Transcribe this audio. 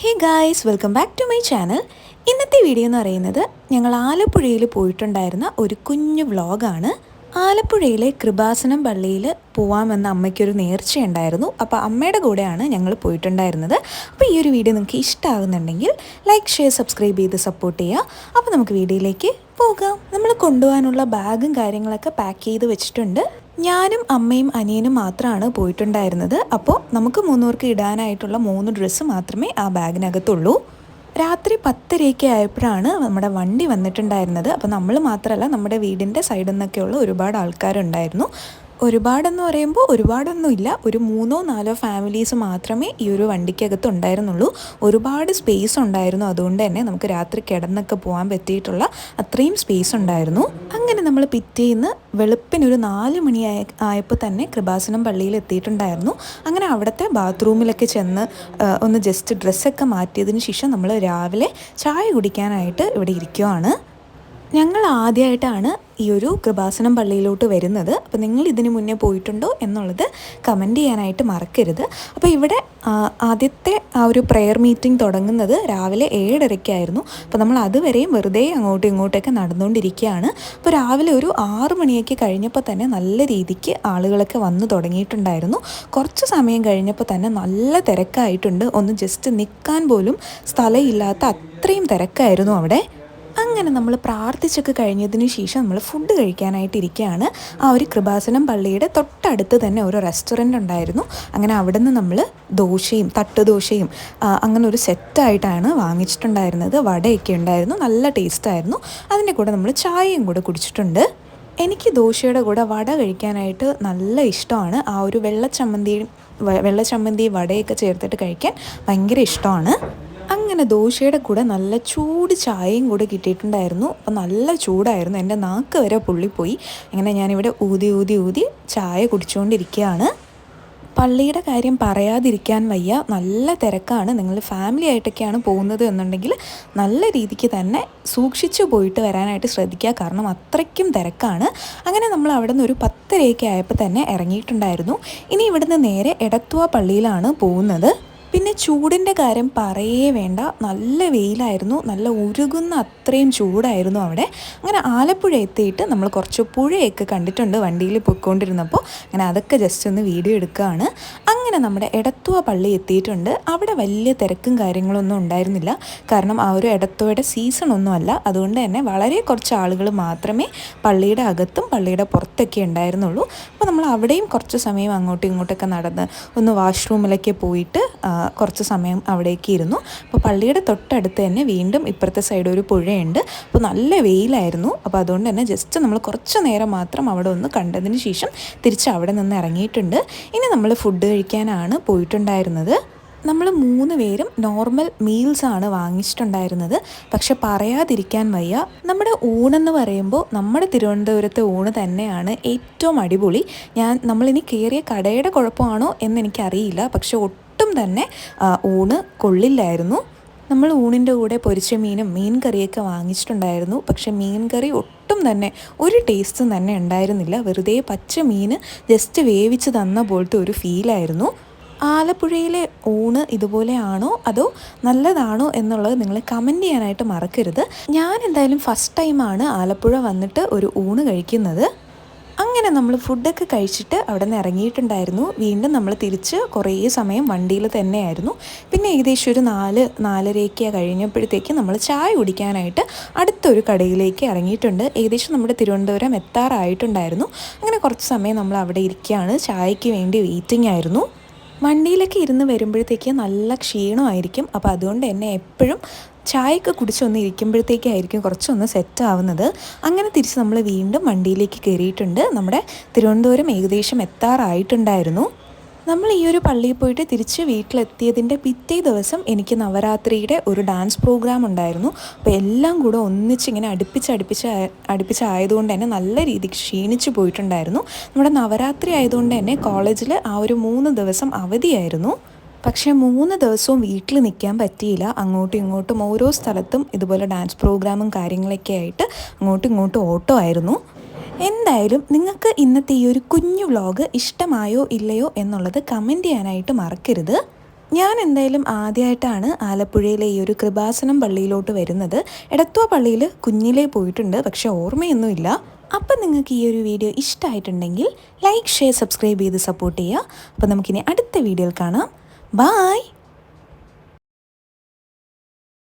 Hey guys welcome back to my channel ഇന്നത്തെ video എന്ന് പറയുന്നത് ഞങ്ങൾ ആലപ്പുഴയിൽ പോയിട്ടുണ്ടായിരുന്ന ഒരു കുഞ്ഞു വ്ളോഗാണ്. ആലപ്പുഴയിലെ കൃപാസനം പള്ളിയിൽ പോവാമെന്ന അമ്മയ്ക്കൊരു നേർച്ചയുണ്ടായിരുന്നു. അപ്പോൾ അമ്മയുടെ കൂടെയാണ് ഞങ്ങൾ പോയിട്ടുണ്ടായിരുന്നത്. അപ്പോൾ ഈ ഒരു വീഡിയോ നിങ്ങൾക്ക് ഇഷ്ടമാകുന്നുണ്ടെങ്കിൽ ലൈക്ക് ഷെയർ സബ്സ്ക്രൈബ് ചെയ്ത് സപ്പോർട്ട് ചെയ്യുക. അപ്പോൾ നമുക്ക് വീഡിയോയിലേക്ക് പോകാം. നമ്മൾ കൊണ്ടുപോകാനുള്ള ബാഗും കാര്യങ്ങളൊക്കെ പാക്ക് ചെയ്ത് വെച്ചിട്ടുണ്ട്. ഞാനും അമ്മയും അനിയനും മാത്രമാണ് പോയിട്ടുണ്ടായിരുന്നത്. അപ്പോൾ നമുക്ക് മൂന്നൂർക്ക് ഇടാനായിട്ടുള്ള മൂന്ന് ഡ്രസ്സ് മാത്രമേ ആ ബാഗിനകത്തുള്ളൂ. രാത്രി പത്തരയൊക്കെ ആയപ്പോഴാണ് നമ്മുടെ വണ്ടി വന്നിട്ടുണ്ടായിരുന്നത്. അപ്പോൾ നമ്മൾ മാത്രമല്ല നമ്മുടെ വീടിന്റെ സൈഡിൽ നിന്നൊക്കെയുള്ള ഒരുപാട് ആൾക്കാരുണ്ടായിരുന്നു. ഒരുപാടെന്ന് പറയുമ്പോൾ ഒരുപാടൊന്നുമില്ല. ഒരു മൂന്നോ നാലോ ഫാമിലീസ് മാത്രമേ ഈ ഒരു വണ്ടിക്കകത്ത് ഉണ്ടായിരുന്നുള്ളൂ. ഒരുപാട് സ്പേസ് ഉണ്ടായിരുന്നു. അതുകൊണ്ട് തന്നെ നമുക്ക് രാത്രി കിടന്നൊക്കെ പോകാൻ പറ്റിയിട്ടുള്ള അത്രയും സ്പേസ് ഉണ്ടായിരുന്നു. അങ്ങനെ നമ്മൾ പിറ്റേന്ന് വെളുപ്പിനൊരു നാല് മണി ആയ ആയപ്പോൾ തന്നെ കൃപാസനം പള്ളിയിൽ എത്തിയിട്ടുണ്ടായിരുന്നു. അങ്ങനെ അവിടുത്തെ ബാത്റൂമിലൊക്കെ ചെന്ന് ഒന്ന് ജസ്റ്റ് ഡ്രസ്സൊക്കെ മാറ്റിയതിന് ശേഷം നമ്മൾ രാവിലെ ചായ കുടിക്കാനായിട്ട് ഇവിടെ ഇരിക്കുവാണ്. ഞങ്ങൾ ആദ്യമായിട്ടാണ് ഈ ഒരു കൃപാസനം പള്ളിയിലോട്ട് വരുന്നത്. അപ്പോൾ നിങ്ങൾ ഇതിന് മുന്നേ പോയിട്ടുണ്ടോ എന്നുള്ളത് കമന്റ് ചെയ്യാനായിട്ട് മറക്കരുത്. അപ്പോൾ ഇവിടെ ആദ്യത്തെ ആ ഒരു പ്രെയർ മീറ്റിംഗ് തുടങ്ങുന്നത് രാവിലെ ഏഴരയ്ക്കായിരുന്നു. അപ്പോൾ നമ്മൾ അതുവരെയും വെറുതെ അങ്ങോട്ടും ഇങ്ങോട്ടൊക്കെ നടന്നുകൊണ്ടിരിക്കുകയാണ്. അപ്പോൾ രാവിലെ ഒരു ആറ് മണിയൊക്കെ കഴിഞ്ഞപ്പോൾ തന്നെ നല്ല രീതിക്ക് ആളുകളൊക്കെ വന്നു തുടങ്ങിയിട്ടുണ്ടായിരുന്നു. കുറച്ച് സമയം കഴിഞ്ഞപ്പോൾ തന്നെ നല്ല തിരക്കായിട്ടുണ്ട്. ഒന്ന് ജസ്റ്റ് നിൽക്കാൻ പോലും സ്ഥലമില്ലാത്ത അത്രയും തിരക്കായിരുന്നു അവിടെ. അങ്ങനെ നമ്മൾ പ്രാർത്ഥിച്ചൊക്കെ കഴിഞ്ഞതിന് ശേഷം നമ്മൾ ഫുഡ് കഴിക്കാനായിട്ട് ഇരിക്കുകയാണ്. ആ ഒരു കൃപാസനം പള്ളിയുടെ തൊട്ടടുത്ത് തന്നെ ഒരു റെസ്റ്റോറന്റ് ഉണ്ടായിരുന്നു. അങ്ങനെ അവിടെ നിന്ന് നമ്മൾ ദോശയും തട്ടുദോശയും അങ്ങനെ ഒരു സെറ്റായിട്ടാണ് വാങ്ങിച്ചിട്ടുണ്ടായിരുന്നത്. വടയൊക്കെ ഉണ്ടായിരുന്നു നല്ല ടേസ്റ്റായിരുന്നു അതിന്റെ കൂടെ നമ്മൾ ചായയും കൂടെ കുടിച്ചിട്ടുണ്ട്. എനിക്ക് ദോശയുടെ കൂടെ വട കഴിക്കാനായിട്ട് നല്ല ഇഷ്ടമാണ്. ആ ഒരു വെള്ള ചമ്മന്തി വെള്ള ചമ്മന്തി വടയൊക്കെ ചേർത്തിട്ട് കഴിക്കാൻ ഭയങ്കര ഇഷ്ടമാണ്. അങ്ങനെ ദോശയുടെ കൂടെ നല്ല ചൂട് ചായയും കൂടെ കിട്ടിയിട്ടുണ്ടായിരുന്നു. അപ്പം നല്ല ചൂടായിരുന്നു. എന്റെ നാക്ക് വരെ പൊള്ളിപ്പോയി. അങ്ങനെ ഞാനിവിടെ ഊതി ഊതി ഊതി ചായ കുടിച്ചുകൊണ്ടിരിക്കുകയാണ്. പള്ളിയുടെ കാര്യം പറയാതിരിക്കാൻ വയ്യ. നല്ല തിരക്കാണ്. നിങ്ങൾ ഫാമിലി ആയിട്ടൊക്കെയാണ് പോകുന്നത് എന്നുണ്ടെങ്കിൽ നല്ല രീതിക്ക് തന്നെ സൂക്ഷിച്ചു പോയിട്ട് വരാനായിട്ട് ശ്രദ്ധിക്കുക. കാരണം അത്രയ്ക്കും തിരക്കാണ്. അങ്ങനെ നമ്മൾ അവിടെ നിന്ന് ഒരു പത്തരയൊക്കെ ആയപ്പോൾ തന്നെ ഇറങ്ങിയിട്ടുണ്ടായിരുന്നു. ഇനി ഇവിടുന്ന് നേരെ എടത്തുവ പള്ളിയിലാണ് പോകുന്നത്. പിന്നെ ചൂടിന്റെ കാര്യം പറയേ വേണ്ട. നല്ല വെയിലായിരുന്നു. നല്ല ഉരുകുന്ന അത്രയും ചൂടായിരുന്നു അവിടെ. അങ്ങനെ ആലപ്പുഴ എത്തിയിട്ട് നമ്മൾ കുറച്ച് പുഴയൊക്കെ കണ്ടിട്ടുണ്ട് വണ്ടിയിൽ പോയിക്കൊണ്ടിരുന്നപ്പോൾ. അങ്ങനെ അതൊക്കെ ജസ്റ്റ് ഒന്ന് വീഡിയോ എടുക്കുകയാണ് അങ്ങനെ നമ്മുടെ എടത്തുവ പള്ളി എത്തിയിട്ടുണ്ട്. അവിടെ വലിയ തിരക്കും കാര്യങ്ങളൊന്നും ഉണ്ടായിരുന്നില്ല. കാരണം ആ ഒരു എടത്തുവയുടെ സീസൺ ഒന്നുമല്ല അതുകൊണ്ട് തന്നെ വളരെ കുറച്ച് ആളുകൾ മാത്രമേ പള്ളിയുടെ അകത്തും പള്ളിയുടെ പുറത്തൊക്കെ ഉണ്ടായിരുന്നുള്ളൂ. അപ്പോൾ നമ്മൾ അവിടെയും കുറച്ച് സമയം അങ്ങോട്ടും ഇങ്ങോട്ടൊക്കെ നടന്ന് ഒന്ന് വാഷ്റൂമിലൊക്കെ പോയിട്ട് കുറച്ച് സമയം അവിടേക്ക് ഇരുന്നു. അപ്പോൾ പള്ളിയുടെ തൊട്ടടുത്ത് തന്നെ വീണ്ടും ഇപ്പുറത്തെ സൈഡ് ഒരു പുഴയുണ്ട്. അപ്പോൾ നല്ല വെയിലായിരുന്നു. അപ്പോൾ അതുകൊണ്ട് തന്നെ ജസ്റ്റ് നമ്മൾ കുറച്ച് നേരം മാത്രം അവിടെ ഒന്ന് കണ്ടതിന് ശേഷം തിരിച്ച് അവിടെ നിന്ന് ഇറങ്ങിയിട്ടുണ്ട്. ഇനി നമ്മൾ ഫുഡ് കഴിക്കാനാണ് പോയിട്ടുണ്ടായിരുന്നത്. നമ്മൾ മൂന്ന് പേരും നോർമൽ മീൽസ് ആണ് വാങ്ങിച്ചിട്ടുണ്ടായിരുന്നത്. പക്ഷെ പറയാതിരിക്കാൻ വയ്യ. നമ്മുടെ ഊണെന്ന് പറയുമ്പോൾ നമ്മുടെ തിരുവനന്തപുരത്തെ ഊണ് തന്നെയാണ് ഏറ്റവും അടിപൊളി. ഞാൻ നമ്മളിനി കയറിയ കടയുടെ കുഴപ്പമാണോ എന്ന് എനിക്കറിയില്ല പക്ഷെ ഒട്ടും തന്നെ ഊണ് കൊള്ളില്ലായിരുന്നു. നമ്മൾ ഊണിന്റെ കൂടെ പൊരിച്ച മീനും മീൻ കറിയൊക്കെ വാങ്ങിച്ചിട്ടുണ്ടായിരുന്നു. പക്ഷെ മീൻ കറി ഒട്ടും തന്നെ ഒരു ടേസ്റ്റും തന്നെ ഉണ്ടായിരുന്നില്ല. വെറുതെ പച്ച മീൻ ജസ്റ്റ് വേവിച്ച് തന്ന പോലത്തെ ഒരു ഫീലായിരുന്നു ആലപ്പുഴയിലെ ഊണ് ഇതുപോലെയാണോ? അതോ നല്ലതാണോ എന്നുള്ളത് നിങ്ങൾ കമന്റ് ചെയ്യാനായിട്ട് മറക്കരുത്. ഞാൻ എന്തായാലും ഫസ്റ്റ് ടൈമാണ് ആലപ്പുഴ വന്നിട്ട് ഒരു ഊണ് കഴിക്കുന്നത്. അങ്ങനെ നമ്മൾ ഫുഡൊക്കെ കഴിച്ചിട്ട് അവിടെ നിന്ന് ഇറങ്ങിയിട്ടുണ്ടായിരുന്നു. വീണ്ടും നമ്മൾ തിരിച്ച് കുറേ സമയം വണ്ടിയിൽ തന്നെയായിരുന്നു. പിന്നെ ഏകദേശം ഒരു നാല് നാലരയൊക്കെ കഴിഞ്ഞപ്പോഴത്തേക്ക് നമ്മൾ ചായ കുടിക്കാനായിട്ട് അടുത്തൊരു കടയിലേക്ക് ഇറങ്ങിയിട്ടുണ്ട്. ഏകദേശം നമ്മുടെ തിരുവനന്തപുരം എത്താറായിട്ടുണ്ടായിരുന്നു. അങ്ങനെ കുറച്ച് സമയം നമ്മൾ അവിടെ ഇരിക്കുകയാണ്. ചായയ്ക്ക് വേണ്ടി വെയിറ്റിംഗ് ആയിരുന്നു. വണ്ടിയിലൊക്കെ ഇരുന്ന് വരുമ്പോഴത്തേക്ക് നല്ല ക്ഷീണമായിരിക്കും. അപ്പോൾ അതുകൊണ്ട് തന്നെ എപ്പോഴും ചായയൊക്കെ കുടിച്ചൊന്ന് ഇരിക്കുമ്പോഴത്തേക്കായിരിക്കും കുറച്ചൊന്ന് സെറ്റ് ആവുന്നത്. അങ്ങനെ തിരിച്ച് നമ്മൾ വീണ്ടും വണ്ടിയിലേക്ക് കയറിയിട്ടുണ്ട്. നമ്മുടെ തിരുവനന്തപുരം ഏകദേശം എത്താറായിട്ടുണ്ടായിരുന്നു. നമ്മൾ ഈ ഒരു പള്ളിയിൽ പോയിട്ട് തിരിച്ച് വീട്ടിലെത്തിയതിന്റെ പിറ്റേ ദിവസം എനിക്ക് നവരാത്രിയുടെ ഒരു ഡാൻസ് പ്രോഗ്രാം ഉണ്ടായിരുന്നു. അപ്പോൾ എല്ലാം കൂടെ ഒന്നിച്ച് ഇങ്ങനെ അടുപ്പിച്ച് ആയ- അടുപ്പിച്ചായതുകൊണ്ട് തന്നെ നല്ല രീതിക്ക് ക്ഷീണിച്ച് പോയിട്ടുണ്ടായിരുന്നു. നമ്മുടെ നവരാത്രി ആയതുകൊണ്ട് തന്നെ കോളേജിൽ ആ ഒരു മൂന്ന് ദിവസം അവധിയായിരുന്നു. പക്ഷേ മൂന്ന് ദിവസവും വീട്ടിൽ നിൽക്കാൻ പറ്റിയില്ല. അങ്ങോട്ടും ഇങ്ങോട്ടും ഓരോ സ്ഥലത്തും ഇതുപോലെ ഡാൻസ് പ്രോഗ്രാമും കാര്യങ്ങളൊക്കെ ആയിട്ട് അങ്ങോട്ടും ഇങ്ങോട്ടും ഓട്ടോ ആയിരുന്നു. എന്തായാലും നിങ്ങൾക്ക് ഇന്നത്തെ ഈ ഒരു കുഞ്ഞു വ്ളോഗ് ഇഷ്ടമായോ ഇല്ലയോ എന്നുള്ളത് കമന്റ് ചെയ്യാനായിട്ട് മറക്കരുത്. ഞാൻ എന്തായാലും ആദ്യമായിട്ടാണ് ആലപ്പുഴയിലെ ഈ ഒരു കൃപാസനം പള്ളിയിലോട്ട് വരുന്നത്. എടത്വ പള്ളിയിൽ കുഞ്ഞിലേ പോയിട്ടുണ്ട് പക്ഷേ ഓർമ്മയൊന്നുമില്ല. അപ്പം നിങ്ങൾക്ക് ഈ ഒരു വീഡിയോ ഇഷ്ടമായിട്ടുണ്ടെങ്കിൽ ലൈക്ക് ഷെയർ സബ്സ്ക്രൈബ് ചെയ്ത് സപ്പോർട്ട് ചെയ്യുക. അപ്പോൾ നമുക്കിനി അടുത്ത വീഡിയോയിൽ കാണാം. ബായ്